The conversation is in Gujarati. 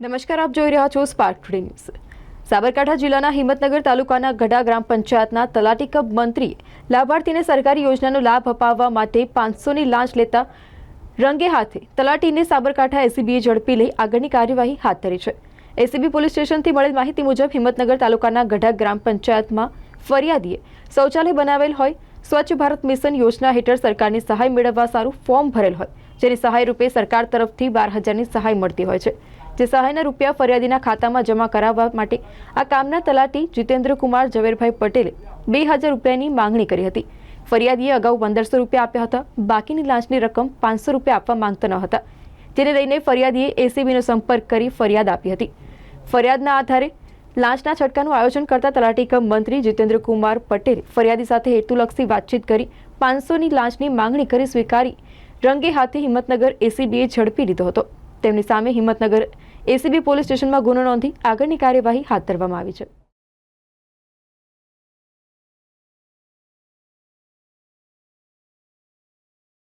નમસ્કાર, આપ જોઈ રહ્યા છો સ્પાર્ક ટુડે ન્યૂઝ સાબરકાંઠા જિલ્લાના હિંમતનગર તાલુકાના ગઢા ગ્રામ પંચાયતના તલાટી કપ મંત્રીએ લાભાર્થીને સરકારી યોજનાનો લાભ અપાવવા માટે પાંચસોની લાંચ લેતા રંગે હાથે તલાટીને સાબરકાંઠા એસીબીએ ઝડપી લઈ આગળની કાર્યવાહી હાથ ધરી છે. એસીબી પોલીસ સ્ટેશનથી મળેલ માહિતી મુજબ હિંમતનગર તાલુકાના ગઢા ગ્રામ પંચાયતમાં ફરિયાદીએ શૌચાલય બનાવેલ હોય, સ્વચ્છ ભારત મિશન યોજના હેઠળ સરકારની સહાય મેળવવા સારું ફોર્મ ભરેલ હોય, જેની સહાય રૂપે સરકાર તરફથી બાર હજારની સહાય મળતી હોય છે. જે સહાયના રૂપિયા ફરિયાદીના ખાતામાં જમા કરાવવા માટે આ કામના તલાટી જીતેન્દ્રકુમાર ઝવેરભાઈ પટેલે બે હજાર રૂપિયાની માંગણી કરી હતી. ફરિયાદીએ અગાઉ પંદરસો રૂપિયા આપ્યા હતા. બાકીની લાંચની રકમ પાંચસો રૂપિયા આપવા માંગતા ન હતા. જેને લઈને ફરિયાદીએ એસીબીનો સંપર્ક કરી ફરિયાદ આપી હતી. ફરિયાદના આધારે લાંચના છટકાનું આયોજન કરતા તલાટી કમ મંત્રી જીતેન્દ્રકુમાર પટેલ ફરિયાદી સાથે હેતુલક્ષી વાતચીત કરી પાંચસોની લાંચની માંગણી કરી સ્વીકારી. રંગે હાથે હિંમતનગર એસીબીએ ઝડપી લીધો હતો. તેમની સામે હિંમતનગર એસીબી પોલીસ સ્ટેશનમાં ગુનો નોંધી આગળની કાર્યવાહી હાથ ધરવામાં આવી છે.